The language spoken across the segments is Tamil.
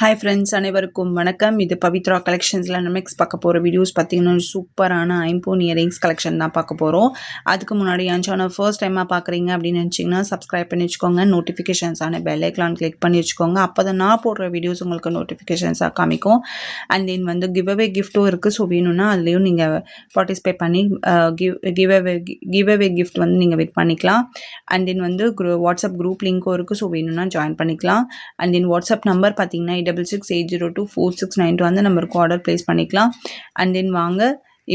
ஹாய் ஃப்ரெண்ட்ஸ் அனைவருக்கும் வணக்கம். இது பவித்ரா கலெக்ஷன்ஸில் நெக்ஸ்ட் பார்க்க போகிற வீடியோஸ் பார்த்தீங்கன்னா சூப்பரான ஐம்போன் இயரிங்ஸ் கலெக்ஷன் தான் பார்க்க போகிறோம் அதுக்கு முன்னாடி என் சேனல் ஃபர்ஸ்ட் டைமாக பார்க்குறீங்க அப்படின்னு நினச்சிங்கன்னா சப்ஸ்கிரைப் பண்ணி வச்சுக்கோங்க. நோட்டிஃபிகேஷன்ஸான பெல் ஐக்லான் கிளிக் பண்ணி வச்சுக்கோங்க. அப்போ தான் நான் போடுற வீடியோஸ் உங்களுக்கு நோட்டிஃபிகேஷன்ஸாக காமிக்கும். அண்ட் தென் வந்து கிவ் அவே கிஃப்ட்டும் இருக்குது ஸோ வேணும்னா அதுலேயும் நீங்கள் பார்ட்டிசிபேட் பண்ணி give give away give away gift வந்து நீங்கள் வெயிட் பண்ணிக்கலாம். அண்ட் தென் வந்து குரூ வாட்ஸ்அப் குரூப் லிங்க்கும் இருக்குது ஸோ வேணும்னா ஜாயின் பண்ணிக்கலாம். அண்ட் தென் வாட்ஸ்அப் நம்பர் பார்த்தீங்கன்னா double six eight zero two four six nine two அந்த நம்பருக்கு ஆர்டர் ப்ளேஸ் பண்ணிக்கலாம். அண்ட் தென் வாங்க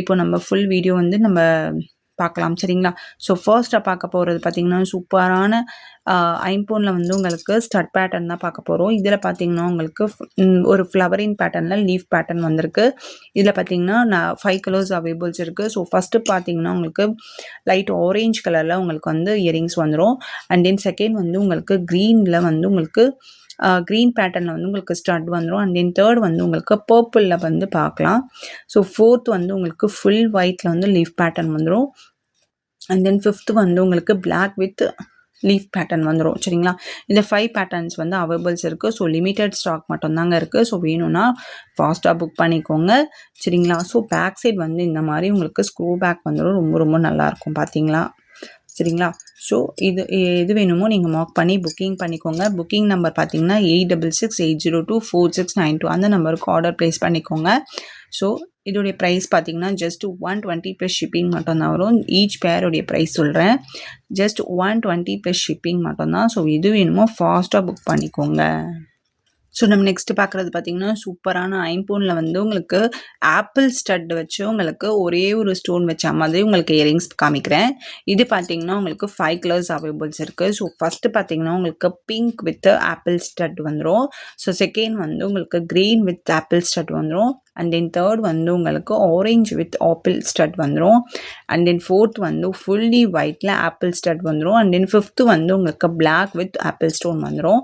இப்போ நம்ம ஃபுல் வீடியோ வந்து நம்ம பார்க்கலாம். சரிங்களா? ஸோ ஃபர்ஸ்ட்டாக பார்க்க போகிறது பார்த்திங்கன்னா சூப்பரான ஐம்போனில் வந்து உங்களுக்கு ஸ்டட் பேட்டர்ன் தான் பார்க்க போகிறோம் இதில் பார்த்தீங்கன்னா உங்களுக்கு ஒரு ஃப்ளவரிங் பேட்டர்னில் லீஃப் பேட்டர்ன் வந்திருக்கு. இதில் பார்த்தீங்கன்னா நான் ஃபைவ் கலர்ஸ் அவைபிள்ஸ் இருக்குது ஸோ ஃபஸ்ட்டு பார்த்தீங்கன்னா உங்களுக்கு லைட் ஆரேஞ்ச் கலரில் உங்களுக்கு வந்து இயரிங்ஸ் வந்துடும் அண்ட் தென் செகண்ட் வந்து உங்களுக்கு க்ரீனில் வந்து உங்களுக்கு க்ரீன் பேட்டர்னில் வந்து உங்களுக்கு ஸ்டட் வந்துடும் அண்ட் தென் தேர்ட் வந்து உங்களுக்கு பர்பிளில் வந்து பார்க்கலாம். ஸோ ஃபோர்த் வந்து உங்களுக்கு ஃபுல் ஒயிட்டில் வந்து லீஃப் பேட்டர்ன் வந்துடும் அண்ட் தென் ஃபிஃப்த்து வந்து உங்களுக்கு பிளாக் வித் லீஃப் பேட்டர்ன் வந்துடும் சரிங்களா? இந்த ஃபைவ் பேட்டர்ன்ஸ் வந்து அவைபிள்ஸ் இருக்குது ஸோ லிமிட்டட் ஸ்டாக் மட்டும்தாங்க இருக்குது ஸோ வேணும்னா ஃபாஸ்ட்டாக புக் பண்ணிக்கோங்க சரிங்களா? ஸோ பேக் சைட் வந்து இந்த மாதிரி உங்களுக்கு ஸ்க்ரூ பேக் வந்துடும் ரொம்ப ரொம்ப நல்லாயிருக்கும் பார்த்தீங்களா சரிங்களா? ஸோ இது எது வேணுமோ நீங்கள் மார்க் பண்ணி புக்கிங் பண்ணிக்கோங்க. புக்கிங் நம்பர் பார்த்தீங்கன்னா eight double six eight zero two four six nine two அந்த நம்பருக்கு ஆர்டர் ப்ளேஸ் பண்ணிக்கோங்க. ஸோ இதோடைய ப்ரைஸ் பார்த்தீங்கன்னா just one twenty plus shipping மட்டும்தான் வரும். ஈச் பேருடைய ப்ரைஸ் சொல்கிறேன் just one twenty plus shipping மட்டும்தான். ஸோ எது வேணுமோ ஃபாஸ்ட்டாக புக் பண்ணிக்கோங்க. ஸோ நம்ம நெக்ஸ்ட் பார்க்குறது பார்த்தீங்கன்னா சூப்பரான ஐம்போனில் வந்து உங்களுக்கு ஆப்பிள் ஸ்டட் வச்சு உங்களுக்கு ஒரே ஒரு ஸ்டோன் வச்ச மாதிரி உங்களுக்கு இயரிங்ஸ் காமிக்கிறேன். இது பார்த்தீங்கன்னா உங்களுக்கு ஃபைவ் கலர்ஸ் அவைபிள்ஸ் இருக்குது ஸோ ஃபஸ்ட்டு பார்த்தீங்கன்னா உங்களுக்கு பிங்க் வித் ஆப்பிள் ஸ்டட் வந்துடும் ஸோ செகண்ட் வந்து உங்களுக்கு க்ரீன் வித் ஆப்பிள் ஸ்டட் வந்துடும் அண்ட் தென் தேர்ட் வந்து உங்களுக்கு ஆரேஞ்ச் வித் ஆப்பிள் ஸ்டட் வந்துடும் அண்ட் தென் ஃபோர்த் வந்து ஃபுல்லி ஒயிட்டில் ஆப்பிள் ஸ்டட் வந்துடும் அண்ட் தென் ஃபிஃப்த்து வந்து உங்களுக்கு பிளாக் வித் ஆப்பிள் ஸ்டோன் வந்துடும்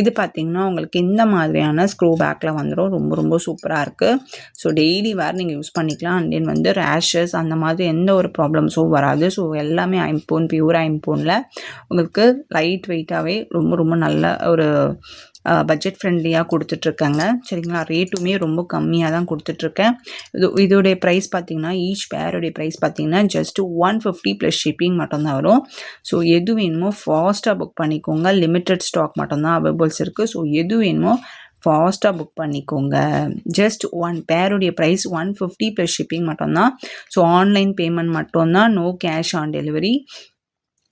இது பார்த்திங்கன்னா உங்களுக்கு இந்த மாதிரியான ஸ்க்ரூ பேக்கில் வந்துடும் ரொம்ப ரொம்ப சூப்பராக இருக்குது ஸோ டெய்லி வேறு நீங்கள் யூஸ் பண்ணிக்கலாம். அண்ட் தென் வந்து ரேஷஸ் அந்த மாதிரி எந்த ஒரு ப்ராப்ளம்ஸும் வராது. ஸோ எல்லாமே ஐம்போன் பியூர் ஐம்போனில் உங்களுக்கு லைட் வெயிட்டாகவே ரொம்ப ரொம்ப நல்ல ஒரு பட்ஜெட் ஃப்ரெண்ட்லியாக கொடுத்துட்ருக்காங்க சரிங்களா? ரேட்டுமே ரொம்ப கம்மியாக தான் கொடுத்துட்ருக்கேன். இது இதோடைய ப்ரைஸ் பார்த்திங்கன்னா ஈச் பேருடைய ப்ரைஸ் பார்த்திங்கன்னா just one fifty plus shipping மட்டும்தான் வரும். ஸோ எது வேணுமோ ஃபாஸ்ட்டாக புக் பண்ணிக்கோங்க. லிமிட்டட் ஸ்டாக் மட்டும்தான் அவைபிள்ஸ் இருக்குது ஸோ எது வேணுமோ ஃபாஸ்ட்டாக புக் பண்ணிக்கோங்க. ஜஸ்ட் ஒன் பேருடைய price one fifty plus shipping மட்டும்தான். ஸோ ஆன்லைன் பேமெண்ட் மட்டும்தான். No cash on delivery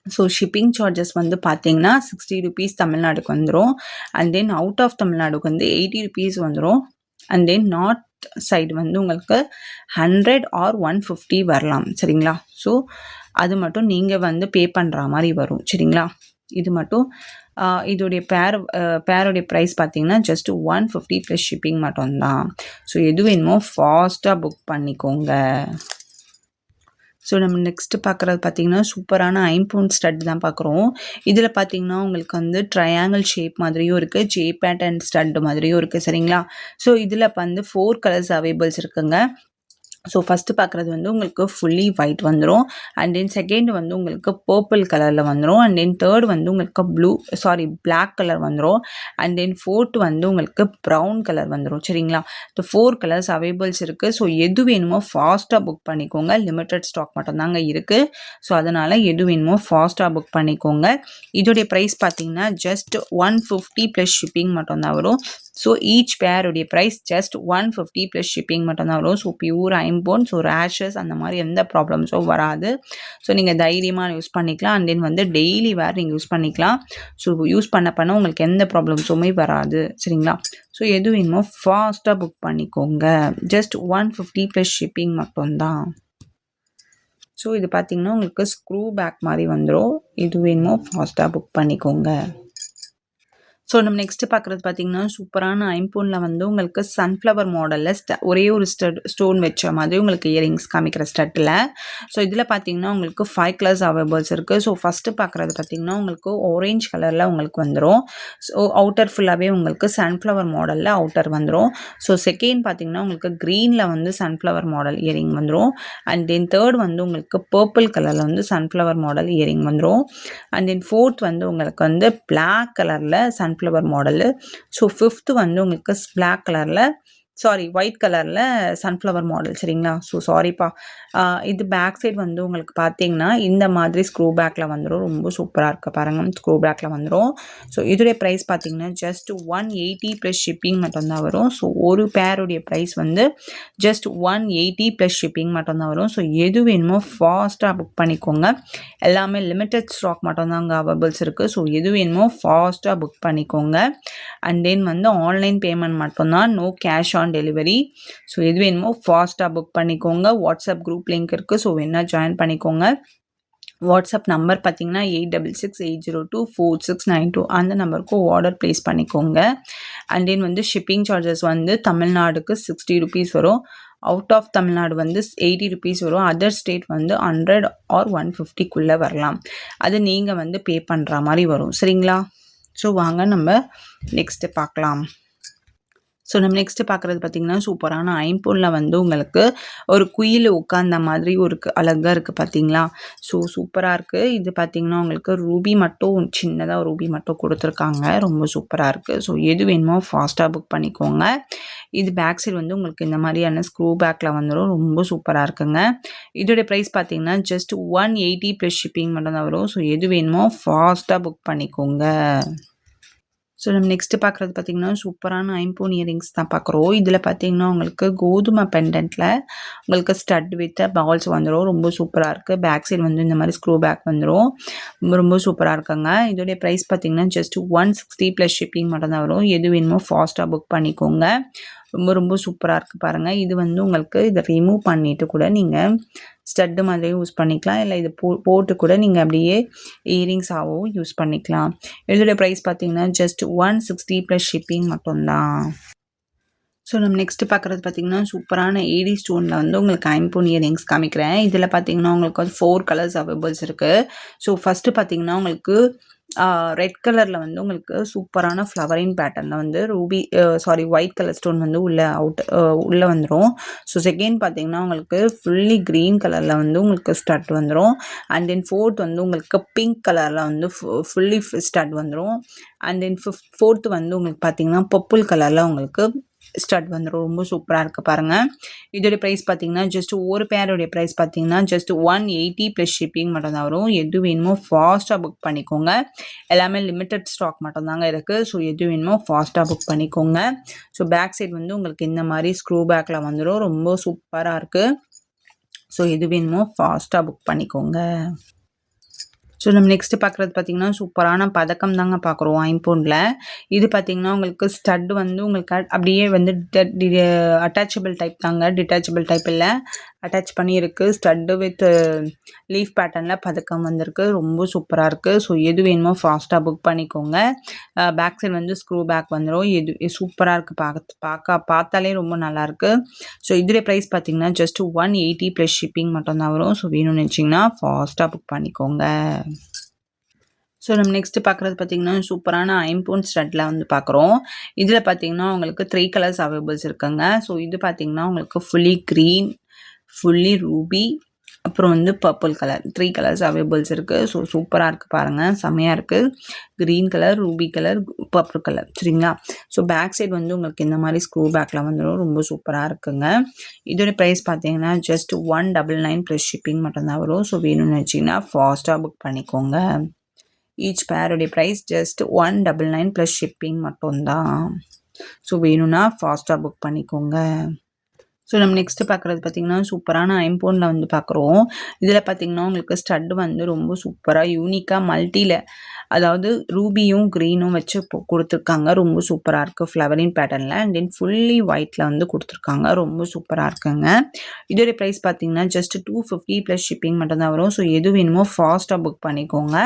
so shipping charges வந்து பார்த்தீங்கன்னா சிக்ஸ்டி ருபீஸ் தமிழ்நாடுக்கு வந்துடும் அண்ட் தென் அவுட் ஆஃப் தமிழ்நாடுக்கு வந்து எயிட்டி ருபீஸ் வந்துடும் அண்ட் தென் நாட் சைடு வந்து உங்களுக்கு ஹண்ட்ரட் ஆர் ஒன் ஃபிஃப்டி வரலாம் சரிங்களா? ஸோ அது மட்டும் நீங்கள் வந்து பே பண்ணுற மாதிரி வரும் சரிங்களா? இது மட்டும் இதோடைய பேர் பேருடைய ப்ரைஸ் பார்த்தீங்கன்னா just one fifty plus shipping மட்டும்தான். ஸோ எது வேணுமோ ஃபாஸ்ட்டாக புக் பண்ணிக்கோங்க. ஸோ நம்ம நெக்ஸ்ட்டு பார்க்குறது பார்த்திங்கன்னா சூப்பரான ஐம்பூன் ஸ்டட் தான் பார்க்குறோம். இதில் பார்த்திங்கன்னா உங்களுக்கு வந்து ட்ரையாங்கிள் ஷேப் மாதிரியும் இருக்குது ஜே பேட்டர்ன் ஸ்டட் மாதிரியும் இருக்குது சரிங்களா? ஸோ இதில் வந்து ஃபோர் கலர்ஸ் அவைபிள்ஸ் இருக்குங்க. ஸோ ஃபஸ்ட்டு பார்க்குறது வந்து உங்களுக்கு ஃபுல்லி ஒயிட் வந்துடும் அண்ட் தென் செகண்ட் வந்து உங்களுக்கு பர்பிள் கலரில் வந்துடும் அண்ட் தென் தேர்ட் வந்து உங்களுக்கு ப்ளூ சாரி பிளாக் கலர் வந்துடும் அண்ட் தென் ஃபோர்த் வந்து உங்களுக்கு ப்ரௌன் கலர் வந்துடும் சரிங்களா? இந்த ஃபோர் கலர்ஸ் அவைபிள்ஸ் இருக்குது ஸோ எது வேணுமோ ஃபாஸ்ட்டாக புக் பண்ணிக்கோங்க. லிமிட்டட் ஸ்டாக் மட்டும்தாங்க இருக்குது ஸோ அதனால் எது வேணுமோ ஃபாஸ்ட்டாக புக் பண்ணிக்கோங்க. இதோடைய ப்ரைஸ் பார்த்தீங்கன்னா just one fifty plus shipping மட்டும்தான் வரும். ஸோ ஈச் பேருடைய price just one fifty plus shipping மட்டும்தான் வரும் ஸோ பியூர் ஐம்போன் ஸோ ரேஷஸ் அந்த மாதிரி எந்த ப்ராப்ளம்ஸும் வராது. ஸோ நீங்கள் தைரியமாக யூஸ் பண்ணிக்கலாம். அண்ட் தென் வந்து டெய்லி வேர் நீங்கள் யூஸ் பண்ணிக்கலாம். ஸோ யூஸ் பண்ண பண்ண உங்களுக்கு எந்த ப்ராப்ளம்ஸுமே வராது. சரிங்களா? ஸோ எது வேணுமோ ஃபாஸ்ட்டாக புக் பண்ணிக்கோங்க. Just one fifty plus shipping மட்டும்தான். ஸோ இது பார்த்திங்கன்னா உங்களுக்கு ஸ்க்ரூ பேக் மாதிரி வந்துடும் இது வேணுமோ ஃபாஸ்ட்டாக புக் பண்ணிக்கோங்க. ஸோ நம்ம நெக்ஸ்ட்டு பார்க்குறது பார்த்தீங்கன்னா சூப்பரான ஐம்போனில் வந்து உங்களுக்கு சன்ஃப்ளவர் மாடலில் ஸ்ட ஒரே ஒரு ஸ்டட் ஸ்டோன் வச்ச மாதிரி உங்களுக்கு இயரிங்ஸ் காமிக்கிற ஸ்டட்டில் ஸோ இதில் பார்த்தீங்கன்னா உங்களுக்கு ஃபைவ் கலர்ஸ் அவைபிள்ஸ் இருக்குது ஸோ ஃபஸ்ட்டு பார்க்குறது பார்த்தீங்கன்னா உங்களுக்கு ஆரேஞ்ச் கலரில் உங்களுக்கு வந்துடும் ஸோ அவுட்டர் ஃபுல்லாகவே உங்களுக்கு சன்ஃப்ளவர் மாடலில் அவுட்டர் வந்துடும் ஸோ செகண்ட் பார்த்தீங்கன்னா உங்களுக்கு க்ரீனில் வந்து சன்ஃப்ளவர் மாடல் இயரிங் வந்துடும் அண்ட் தென் தேர்ட் வந்து உங்களுக்கு பர்பிள் கலரில் வந்து சன்ஃப்ளவர் மாடல் இயரிங் வந்துடும் அண்ட் தென் ஃபோர்த் வந்து உங்களுக்கு வந்து பிளாக் கலரில் sun sunflower model so fifth வந்து உங்களுக்கு பிளாக் கலரில் சாரி ஒயிட் கலரில் சன்ஃப்ளவர் மாடல் சரிங்களா? ஸோ சாரிப்பா இது பேக் சைடு வந்து உங்களுக்கு பார்த்தீங்கன்னா இந்த மாதிரி ஸ்க்ரூ பேக்கில் வந்துடும் ரொம்ப சூப்பராக இருக்க பாருங்கள் ஸ்க்ரூ பேக்கில் வந்துடும் ஸோ இதோடைய ப்ரைஸ் பார்த்தீங்கன்னா just one eighty plus shipping மட்டும்தான் வரும். ஸோ ஒரு பேருடைய ப்ரைஸ் வந்து just one eighty plus shipping மட்டும்தான் வரும். ஸோ எது வேணுமோ ஃபாஸ்ட்டாக புக் பண்ணிக்கோங்க. எல்லாமே லிமிட்டட் ஸ்டாக் மட்டும்தான் அங்கே அவைபிள்ஸ் இருக்குது ஸோ எது வேணுமோ ஃபாஸ்ட்டாக புக் பண்ணிக்கோங்க. அண்ட் தென் வந்து ஆன்லைன் பேமெண்ட் மட்டும்தான். No cash on on delivery so எது வேணுமோ ஃபாஸ்ட்டாக புக் பண்ணிக்கோங்க. வாட்ஸ்அப் குரூப் லிங்க் இருக்குது ஸோ வேணால் ஜாயின் பண்ணிக்கோங்க. வாட்ஸ்அப் நம்பர் பார்த்தீங்கன்னா eight double six eight zero two four six nine two அந்த நம்பருக்கும் ஆர்டர் ப்ளேஸ் பண்ணிக்கோங்க. அண்ட் தென் வந்து ஷிப்பிங் சார்ஜஸ் வந்து தமிழ்நாடுக்கு சிக்ஸ்டி ருபீஸ் வரும். அவுட் ஆஃப் தமிழ்நாடு வந்து எயிட்டி ருபீஸ் வரும். அதர் ஸ்டேட் வந்து ஹண்ட்ரட் ஆர் ஒன் ஃபிஃப்டிக்குள்ளே வரலாம். அது நீங்கள் வந்து பே பண்ணுற மாதிரி வரும். சரிங்களா? ஸோ வாங்க நம்ம நெக்ஸ்ட்டு பார்க்கலாம். ஸோ நம்ம நெக்ஸ்ட்டு பார்க்குறது பார்த்திங்கன்னா சூப்பரான ஐம்பொனில் வந்து உங்களுக்கு ஒரு குயில் உட்காந்த மாதிரி ஒரு அழகாக இருக்குது பார்த்தீங்களா ஸோ சூப்பராக இருக்குது இது பார்த்திங்கன்னா உங்களுக்கு ரூபி மட்டும் சின்னதாக ரூபி மட்டும் கொடுத்துருக்காங்க. ரொம்ப சூப்பராக இருக்குது ஸோ எது வேணுமோ ஃபாஸ்ட்டாக புக் பண்ணிக்கோங்க. இது பேக் சைடு வந்து உங்களுக்கு இந்த மாதிரியான ஸ்க்ரூ பேக்கில் வந்துடும் ரொம்ப சூப்பராக இருக்குங்க. இதோடைய ப்ரைஸ் பார்த்திங்கன்னா just one eighty plus shipping மட்டும் தான் வரும். ஸோ எது வேணுமோ ஃபாஸ்ட்டாக புக் பண்ணிக்கோங்க. ஸோ நம்ம நெக்ஸ்ட்டு பார்க்குறது பார்த்திங்கன்னா சூப்பரான ஐம்போன் இயரிங்ஸ் தான் பார்க்குறோம் இதில் பார்த்திங்கன்னா உங்களுக்கு கோதுமை பெண்டண்ட்டில் உங்களுக்கு ஸ்டட் வித் பால்ஸ் வந்துடும் ரொம்ப சூப்பராக இருக்குது பேக் சைடு வந்து இந்த மாதிரி ஸ்க்ரூ பேக் வந்துடும் ரொம்ப ரொம்ப சூப்பராக இருக்குங்க. இதோடைய ப்ரைஸ் பார்த்திங்கன்னா just one sixty plus shipping மட்டும் தான் வரும். எது வேணுமோ ஃபாஸ்ட்டாக புக் பண்ணிக்கோங்க. ரொம்ப ரொம்ப சூப்பராக இருக்குது பாருங்கள் இது வந்து உங்களுக்கு இதை ரிமூவ் பண்ணிவிட்டு கூட நீங்கள் ஸ்டட்டு மாதிரி யூஸ் பண்ணிக்கலாம். இல்லை இது போ போட்டு கூட நீங்கள் அப்படியே இயரிங்ஸாகவும் யூஸ் பண்ணிக்கலாம். இதோட ப்ரைஸ் பார்த்தீங்கன்னா just one sixty plus shipping மட்டும்தான். ஸோ நம்ம நெக்ஸ்ட்டு பார்க்குறது பார்த்திங்கன்னா சூப்பரான ஏடி ஸ்டோனில் வந்து உங்களுக்கு ஐம்போன் இயரிங்ஸ் காமிக்கிறேன். இதில் பார்த்தீங்கன்னா உங்களுக்கு வந்து ஃபோர் கலர்ஸ் அவைபிள்ஸ் இருக்குது ஸோ ஃபஸ்ட்டு பார்த்தீங்கன்னா உங்களுக்கு ரெட் கலரில் வந்து உங்களுக்கு சூப்பரான ஃப்ளவரிங் பேட்டர்னில் வந்து ruby sorry white colour stone வந்து உள்ளே அவுட் உள்ளே வந்துடும் ஸோ செகண்ட் பார்த்தீங்கன்னா உங்களுக்கு ஃபுல்லி க்ரீன் கலரில் வந்து உங்களுக்கு ஸ்டட் வந்துடும் அண்ட் தென் ஃபோர்த் வந்து உங்களுக்கு பிங்க் கலரில் வந்து ஃபுல்லி ஸ்டட் வந்துடும் அண்ட் தென் ஃபிஃப்த் ஃபோர்த்து வந்து உங்களுக்கு பார்த்தீங்கன்னா பர்பிள் கலரில் உங்களுக்கு ஸ்டட் வந்துடும் ரொம்ப சூப்பராக இருக்குது பாருங்கள் இதோடைய ப்ரைஸ் பார்த்தீங்கன்னா ஜஸ்ட் ஒரு பேருடைய ப்ரைஸ் பார்த்தீங்கன்னா just one eighty plus shipping மட்டும் தான் வரும். எது வேணுமோ ஃபாஸ்ட்டாக புக் பண்ணிக்கோங்க. எல்லாமே லிமிட்டட் ஸ்டாக் மட்டும்தாங்க இருக்குது ஸோ எது வேணுமோ ஃபாஸ்ட்டாக புக் பண்ணிக்கோங்க. ஸோ பேக் சைட் வந்து உங்களுக்கு இந்த மாதிரி ஸ்க்ரூ பேக்கில் வந்துடும் ரொம்ப சூப்பராக இருக்குது ஸோ எது வேணுமோ ஃபாஸ்ட்டாக புக் பண்ணிக்கோங்க. ஸோ நம்ம நெக்ஸ்ட்டு பார்க்குறது பார்த்திங்கன்னா சூப்பரான பதக்கம் தாங்க பார்க்குறோம் ஐம்பவுண்டில் இது பார்த்திங்கன்னா உங்களுக்கு ஸ்டட் வந்து உங்களுக்கு அப்படியே வந்து அட்டாச்சபிள் டைப் தாங்க. டிட்டாச்சபிள் டைப் இல்லை. அட்டாச் பண்ணியிருக்கு. ஸ்டட்டு வித் லீஃப் பேட்டர்னில் பதக்கம் வந்திருக்கு. ரொம்ப சூப்பராக இருக்குது ஸோ எது வேணுமோ ஃபாஸ்ட்டாக புக் பண்ணிக்கோங்க. பேக் சைடு வந்து ஸ்க்ரூ பேக் வந்துடும் எது சூப்பராக இருக்குது பார்க்க பார்க்க பார்த்தாலே ரொம்ப நல்லாயிருக்கு ஸோ இதில் ப்ரைஸ் பார்த்தீங்கன்னா just one eighty plus shipping மட்டும்தான் வரும். ஸோ வேணும்னு நினச்சிங்கன்னா ஃபாஸ்ட்டாக புக் பண்ணிக்கோங்க. ஸோ நம்ம நெக்ஸ்ட்டு பார்க்குறது பார்த்திங்கன்னா சூப்பரான ஐம்பூன் ஸ்டட்டில் வந்து பார்க்குறோம் இதில் பார்த்திங்கன்னா உங்களுக்கு த்ரீ கலர்ஸ் அவைபிள்ஸ் இருக்குங்க. ஸோ இது பார்த்திங்கன்னா உங்களுக்கு ஃபுல்லி க்ரீன் ஃபுல்லி ரூபி அப்புறம் வந்து purple colour three colours availables இருக்குது ஸோ சூப்பராக இருக்குது பாருங்கள் செம்மையாக இருக்குது green colour ruby colour purple colour சரிங்களா? ஸோ பேக் சைடு வந்து உங்களுக்கு இந்த மாதிரி ஸ்க்ரூ பேக்கில் வந்துடும் ரொம்ப சூப்பராக இருக்குங்க. இதோட ப்ரைஸ் பார்த்தீங்கன்னா just one double nine plus shipping மட்டும்தான் வரும். ஸோ வேணும்னு வச்சிங்கன்னா ஃபாஸ்ட்டாக புக் பண்ணிக்கோங்க. ஈச் பேருடைய price just one double nine plus shipping மட்டும்தான். ஸோ வேணும்னா ஃபாஸ்ட்டாக புக் பண்ணிக்கோங்க. ஸோ நம்ம நெக்ஸ்ட்டு பார்க்குறது பார்த்திங்கன்னா சூப்பரான ஐம்போனில் வந்து பார்க்குறோம் இதில் பார்த்திங்கன்னா உங்களுக்கு ஸ்டட் வந்து ரொம்ப சூப்பராக யூனிக்காக மல்ட்டியில் அதாவது ரூபியும் க்ரீனும் வச்சு கொடுத்துருக்காங்க. ரொம்ப சூப்பராக இருக்குது ஃப்ளவரிங் பேட்டர்னில் அண்ட் தென் ஃபுல்லி ஒயிட்டில் வந்து கொடுத்துருக்காங்க. ரொம்ப சூப்பராக இருக்குங்க. இதோடைய ப்ரைஸ் பார்த்தீங்கன்னா just two fifty plus shipping மட்டும்தான் வரும். ஸோ எது வேணுமோ ஃபாஸ்ட்டாக புக் பண்ணிக்கோங்க.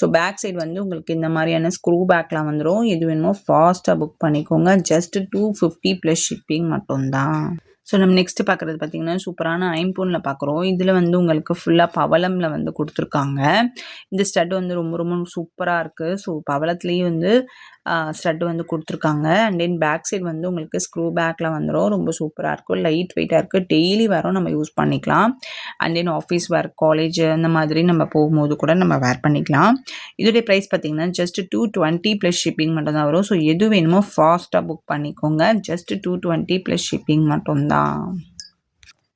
ஸோ பேக் சைடு வந்து உங்களுக்கு இந்த மாதிரியான ஸ்க்ரூ பேக்லாம் வந்துடும் எது வேணுமோ ஃபாஸ்ட்டாக புக் பண்ணிக்கோங்க. Just two fifty plus shipping மட்டும்தான் ஸோ நம்ம நெக்ஸ்ட்டு பார்க்குறது பார்த்திங்கன்னா சூப்பரான ஐம்போனில் பார்க்குறோம். இதில் வந்து உங்களுக்கு ஃபுல்லாக பவளமில் வந்து கொடுத்துருக்காங்க. இந்த ஸ்டட் வந்து ரொம்ப ரொம்ப சூப்பராக இருக்குது ஸோ பவளத்துலேயும் வந்து ஸ்டட் வந்து கொடுத்துருக்காங்க. அண்ட் தென் பேக் சைடு வந்து உங்களுக்கு ஸ்க்ரூ பேக்கில் வந்துடும் ரொம்ப சூப்பராக இருக்கும். லைட் வெயிட்டாக இருக்குது டெய்லி வரும் நம்ம யூஸ் பண்ணிக்கலாம். And then office work college அந்த மாதிரி நம்ம போகும்போது கூட நம்ம வேர் பண்ணிக்கலாம். இதோடைய ப்ரைஸ் பார்த்திங்கன்னா just two twenty plus shipping மட்டும் தான் வரும். ஸோ எது வேணுமோ ஃபாஸ்ட்டாக புக் பண்ணிக்கோங்க. Just two twenty plus shipping மட்டும்தான்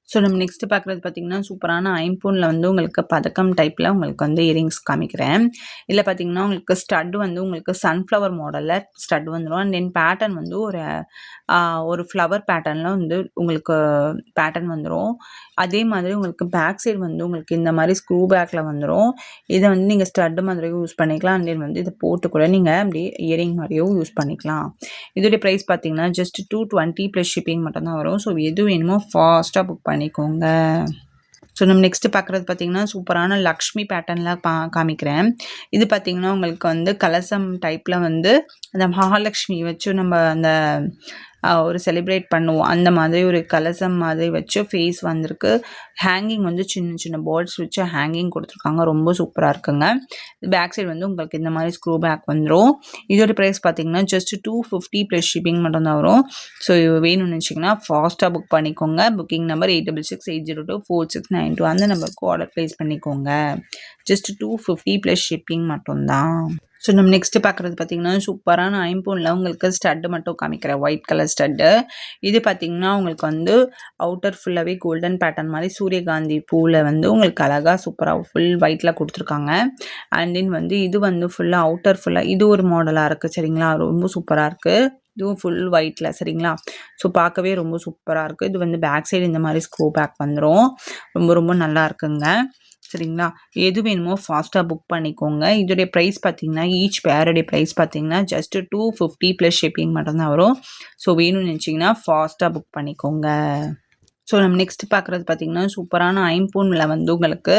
ஸோ நம்ம நெக்ஸ்ட்டு பார்க்குறது பார்த்திங்கன்னா சூப்பரான ஐம்பூனில் வந்து உங்களுக்கு பதக்கம் டைப்பில் உங்களுக்கு வந்து இயரிங்ஸ் காமிக்கிறேன். இல்லை பார்த்திங்கன்னா உங்களுக்கு ஸ்டட் வந்து உங்களுக்கு சன்ஃப்ளவர் மாடலில் ஸ்டட் வந்துடும் அண்ட் தென் பேட்டர்ன் வந்து ஒரு ஒரு ஃப்ளவர் பேட்டர்னில் வந்து உங்களுக்கு பேட்டர்ன் வந்துடும் அதே மாதிரி உங்களுக்கு பேக் சைடு வந்து உங்களுக்கு இந்த மாதிரி ஸ்க்ரூ பேக்கில் வந்துடும் இதை வந்து நீங்கள் ஸ்டட்டு மாதிரியும் யூஸ் பண்ணிக்கலாம். அண்ட் தென் வந்து இதை போட்டு கூட நீங்கள் அப்படியே இயரிங் மாதிரியும் யூஸ் பண்ணிக்கலாம். இதோடைய ப்ரைஸ் பார்த்தீங்கன்னா just two twenty plus shipping மட்டும்தான் வரும். ஸோ எது வேணுமோ ஃபாஸ்ட்டாக புக் பண்ணி பண்ணிக்கோங்க. ஸோ நம்ம நெக்ஸ்ட்டு பார்க்குறது பார்த்திங்கன்னா சூப்பரான லக்ஷ்மி பேட்டர்னில் பா காமிக்கிறேன். இது பார்த்திங்கன்னா உங்களுக்கு வந்து கலசம் டைப்பில் வந்து அந்த மகாலட்சுமி வச்சு நம்ம அந்த ஒரு செலிப்ரேட் பண்ணுவோம். அந்த மாதிரி ஒரு கலசம் மாதிரி வச்சு ஃபேஸ் வந்திருக்கு. ஹேங்கிங் வந்து சின்ன சின்ன பால்ஸ் வச்சு ஹேங்கிங் கொடுத்துருக்காங்க. ரொம்ப சூப்பராக இருக்குங்க. பேக் சைடு வந்து உங்களுக்கு இந்த மாதிரி ஸ்க்ரூ பேக் வந்துடும் இதோட ப்ரைஸ் பார்த்தீங்கன்னா just two fifty plus shipping மட்டும்தான் வரும். ஸோ வேணும்னு நினச்சிங்கன்னா ஃபாஸ்ட்டாக புக் பண்ணிக்கோங்க. Booking number eight double six eight zero two four six nine two அந்த நம்பருக்கு ஆர்டர் ப்ளேஸ் பண்ணிக்கோங்க. Just two fifty plus shipping மட்டும்தான். ஸோ நம்ம நெக்ஸ்ட்டு பார்க்குறது பார்த்திங்கன்னா சூப்பரான ஐம்பூனில் உங்களுக்கு ஸ்டட்டு மட்டும் காமிக்கிறேன் ஒயிட் கலர் ஸ்டட்டு இது பார்த்திங்கன்னா உங்களுக்கு வந்து அவுட்டர் ஃபுல்லாகவே கோல்டன் பேட்டர்ன் மாதிரி சூரியகாந்தி பூவில் வந்து உங்களுக்கு அழகாக சூப்பராக ஃபுல் ஒயிட்டில் கொடுத்துருக்காங்க. அண்ட் தென் வந்து இது வந்து ஃபுல்லாக அவுட்டர் ஃபுல்லாக இது ஒரு மாடலாக இருக்குது சரிங்களா? ரொம்ப சூப்பராக இருக்குது இதுவும் ஃபுல் ஒயிட்டில் சரிங்களா? ஸோ பார்க்கவே ரொம்ப சூப்பராக இருக்குது இது வந்து பேக் சைடு இந்த மாதிரி ஸ்க்ரூ பேக் வந்துடும் ரொம்ப ரொம்ப நல்லா இருக்குங்க. சரிங்களா? எது வேணுமோ ஃபாஸ்ட்டாக புக் பண்ணிக்கோங்க. இதோடைய ப்ரைஸ் பார்த்தீங்கன்னா ஈச் பேருடைய ப்ரைஸ் பார்த்தீங்கன்னா just two fifty plus shipping மட்டும்தான் வரும். ஸோ வேணும்னு நினச்சிங்கன்னா ஃபாஸ்ட்டாக புக் பண்ணிக்கோங்க. ஸோ நம்ம நெக்ஸ்ட் பார்க்குறது பார்த்திங்கன்னா சூப்பரான ஐம்பூனில் வந்து உங்களுக்கு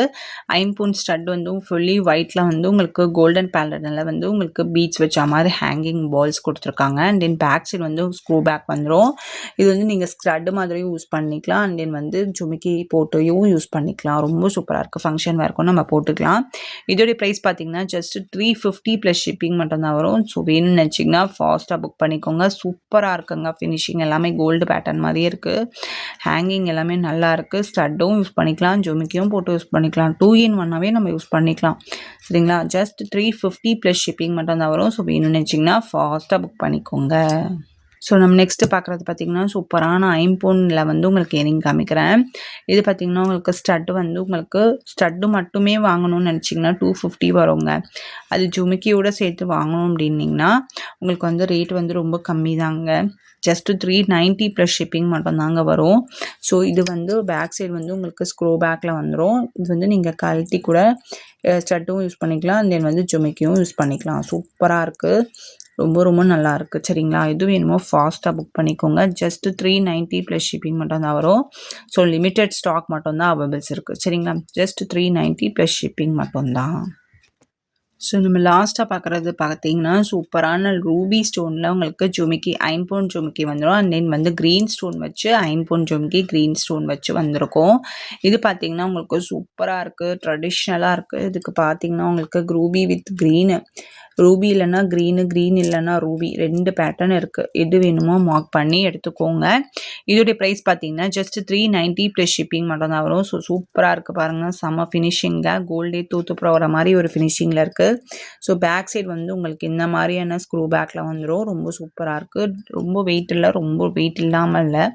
ஐம்பூன் ஸ்டட் வந்து ஃபுல்லி ஒயிட்டில் வந்து உங்களுக்கு கோல்டன் பேலட்டில் வந்து உங்களுக்கு பீச் வச்ச மாதிரி ஹேங்கிங் பால்ஸ் கொடுத்துருக்காங்க. அண்ட் தென் பேக் சைடு வந்து ஸ்க்ரூ பேக் வந்துடும் இது வந்து நீங்கள் ஸ்க்ரட் மாதிரியும் யூஸ் பண்ணிக்கலாம். அண்ட் தென் வந்து ஜுமிக்கி போட்டையும் யூஸ் பண்ணிக்கலாம். ரொம்ப சூப்பராக இருக்குது ஃபங்க்ஷன் வரைக்கும் நம்ம போட்டுக்கலாம். இதோடைய ப்ரைஸ் பார்த்தீங்கன்னா just three fifty plus shipping மட்டும்தான் வரும். ஸோ வேணும்னு நினச்சிங்கன்னா ஃபாஸ்ட்டாக புக் பண்ணிக்கோங்க. சூப்பராக இருக்குங்க. ஃபினிஷிங் எல்லாமே கோல்டு பேட்டர்ன் மாதிரியே இருக்குது ஹேங்கிங் பேக்கிங் எல்லாமே நல்லா இருக்குது ஸ்டட்டும் யூஸ் பண்ணிக்கலாம். ஜொமிக்கியும் போட்டு யூஸ் பண்ணிக்கலாம். டூ இன் ஒன்னாகவே நம்ம யூஸ் பண்ணிக்கலாம். சரிங்களா? Just three fifty plus shipping மட்டும் தான் வரும். ஸோ வேணும்னு நினச்சிங்கன்னா ஃபாஸ்ட்டாக புக் பண்ணிக்கோங்க. ஸோ நம்ம நெக்ஸ்ட்டு பார்க்குறது பார்த்திங்கன்னா சூப்பரான ஐம்பொனில் வந்து உங்களுக்கு எரிங் காமிக்கிறேன். இது பார்த்திங்கன்னா உங்களுக்கு ஸ்டட்டு வந்து உங்களுக்கு ஸ்டட்டு மட்டுமே வாங்கணும்னு நினச்சிங்கன்னா டூ ஃபிஃப்டி வருங்க. அது ஜுமிக்கியோட சேர்த்து வாங்கணும் அப்படின்னிங்கன்னா உங்களுக்கு வந்து ரேட் வந்து ரொம்ப கம்மி தாங்க. Just three ninety plus shipping மட்டும்தாங்க வரும். ஸோ இது வந்து பேக் சைடு வந்து உங்களுக்கு ஸ்க்ரோ பேக்கில் வந்துடும் இது வந்து நீங்கள் கழட்டி கூட ஸ்டட்டும் யூஸ் பண்ணிக்கலாம். தென் வந்து ஜுமிக்கியும் யூஸ் பண்ணிக்கலாம். சூப்பராக இருக்குது ரொம்ப ரொம்ப நல்லா இருக்குது சரிங்களா? எது வேணுமோ ஃபாஸ்ட்டாக புக் பண்ணிக்கோங்க. Just three ninety plus shipping மட்டும்தான் வரும். ஸோ லிமிட்டெட் ஸ்டாக் மட்டும்தான் அவைபிள்ஸ் இருக்குது சரிங்களா? Just three ninety plus shipping மட்டும்தான். ஸோ நம்ம லாஸ்ட்டாக பார்க்குறது பார்த்தீங்கன்னா சூப்பரான ரூபி ஸ்டோனில் உங்களுக்கு ஜுமிக்கி ஐம்பொன் ஜுமிக்கி வந்துடும் அண்ட் தென் வந்து க்ரீன் ஸ்டோன் வச்சு ஐம்பொன் ஜுமிக்கி க்ரீன் ஸ்டோன் வச்சு வந்திருக்கும். இது பார்த்தீங்கன்னா உங்களுக்கு சூப்பராக இருக்குது ட்ரெடிஷ்னலாக இருக்குது இதுக்கு பார்த்தீங்கன்னா உங்களுக்கு ரூபி வித் க்ரீனு ரூபி இல்லைன்னா க்ரீனு க்ரீன் இல்லைன்னா ரூபி. ரெண்டு பேட்டர்ன் இருக்குது எது வேணுமோ மார்க் பண்ணி எடுத்துக்கோங்க. இதோடைய ப்ரைஸ் பார்த்தீங்கன்னா just three ninety plus shipping மட்டும் தான் வரும். ஸோ சூப்பராக இருக்குது பாருங்கள் செம்ம ஃபினிஷிங்காக கோல்டே தூத்து போகிற மாதிரி ஒரு ஃபினிஷிங்கில் இருக்குது ஸோ பேக் சைடு வந்து உங்களுக்கு இந்த மாதிரியான ஸ்க்ரூ பேக்கில் வந்துடும் ரொம்ப சூப்பராக இருக்குது ரொம்ப வெயிட் இல்லை. ரொம்ப வெயிட் இல்லாமல் இல்லை.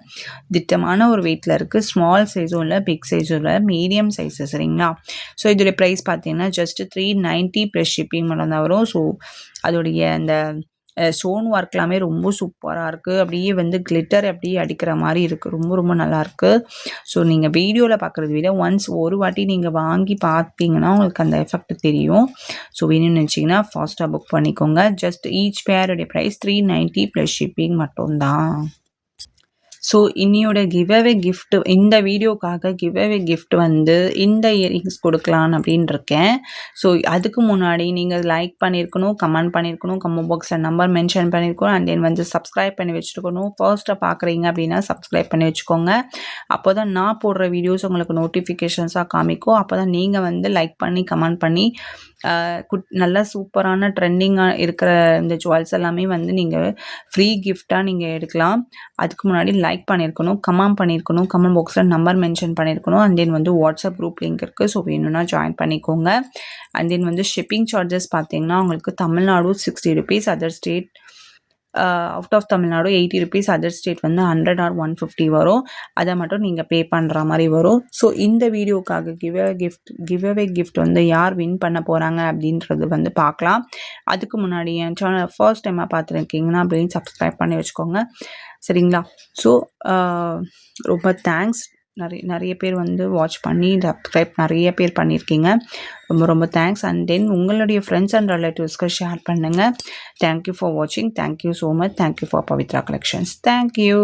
திட்டமான ஒரு வெயிட்டில் இருக்குது ஸ்மால் சைஸும் இல்லை பிக் சைஸும் இல்லை. மீடியம் சைஸு சரிங்களா? ஸோ இதோடைய ப்ரைஸ் பார்த்தீங்கன்னா just three ninety plus shipping மட்டும் தான் வரும். ஸோ அதோடைய அந்த ஸ்டோன் ஒர்க் எல்லாமே ரொம்ப சூப்பராக இருக்குது அப்படியே வந்து கிளிட்டர் அப்படியே அடிக்கிற மாதிரி இருக்குது ரொம்ப ரொம்ப நல்லாயிருக்கு ஸோ நீங்கள் வீடியோவில் பார்க்குறது விட ஒன்ஸ் ஒரு வாட்டி நீங்கள் வாங்கி பார்த்தீங்கன்னா உங்களுக்கு அந்த எஃபெக்ட் தெரியும். ஸோ வேணும்னு நினச்சிங்கன்னா ஃபாஸ்ட்டாக புக் பண்ணிக்கோங்க. ஜஸ்ட் ஈச் பேருடைய price three ninety plus shipping மட்டும்தான். ஸோ இன்னியோட கிவ்அவே கிஃப்ட் இந்த வீடியோக்காக கிவ்அவே கிஃப்ட் வந்து இந்த இயரிங்ஸ் கொடுக்கலாம் அப்படின்னு இருக்கேன் ஸோ அதுக்கு முன்னாடி நீங்கள் லைக் பண்ணியிருக்கணும் கமெண்ட் பண்ணியிருக்கணும் கமெண்ட் பாக்ஸில் நம்பர் மென்ஷன் பண்ணியிருக்கணும் அண்ட் தென் வந்து சப்ஸ்கிரைப் பண்ணி வச்சுருக்கணும். ஃபர்ஸ்ட்டை பார்க்குறீங்க அப்படின்னா சப்ஸ்கிரைப் பண்ணி வச்சுக்கோங்க. அப்போ தான் நான் போடுற வீடியோஸ் உங்களுக்கு நோட்டிஃபிகேஷன்ஸாக காமிக்கும். அப்போ தான் நீங்கள் வந்து லைக் பண்ணி கமெண்ட் பண்ணி குட் நல்லா சூப்பரான ட்ரெண்டிங்காக இருக்கிற இந்த ஜுவல்ஸ் எல்லாமே வந்து நீங்கள் ஃப்ரீ கிஃப்டாக நீங்கள் எடுக்கலாம். அதுக்கு முன்னாடி லைக் பண்ணியிருக்கணும் கமெண்ட் பண்ணியிருக்கணும் கமெண்ட் பாக்ஸில் நம்பர் மென்ஷன் பண்ணியிருக்கணும் அண்ட் தென் வந்து வாட்ஸ்அப் குரூப் லிங்க் இருக்குது ஸோ வேணும்னா ஜாயின் பண்ணிக்கோங்க. அண்ட் தென் வந்து ஷிப்பிங் சார்ஜஸ் பார்த்தீங்கன்னா உங்களுக்கு Tamil Nadu sixty rupees other state out of Tamil Nadu eighty rupees other state வந்து ஹண்ட்ரட் ஆர் ஒன் ஃபிஃப்டி வரும். அதை மட்டும் நீங்கள் பே பண்ணுற மாதிரி வரும். ஸோ இந்த வீடியோக்காக give gift give away gift வந்து யார் வின் பண்ண போகிறாங்க அப்படின்றது வந்து பார்க்கலாம். அதுக்கு முன்னாடி என் சேனல் ஃபர்ஸ்ட் டைமாக பார்த்துருக்கீங்கன்னா அப்படின்னு சப்ஸ்கிரைப் பண்ணி வச்சுக்கோங்க. சரிங்களா? ஸோ ரொம்ப தேங்க்ஸ் நிறைய நிறைய பேர் வந்து வாட்ச் பண்ணி சப்ஸ்கிரைப் நிறைய பேர் பண்ணியிருக்கீங்க ரொம்ப ரொம்ப தேங்க்ஸ் அண்ட் தென் உங்களுடைய ஃப்ரெண்ட்ஸ் அண்ட் ரிலேட்டிவ்ஸ்க்கு ஷேர் பண்ணுங்கள் தேங்க்யூ ஃபார் வாட்சிங் thank you so much thank you for Pavithra collections thank you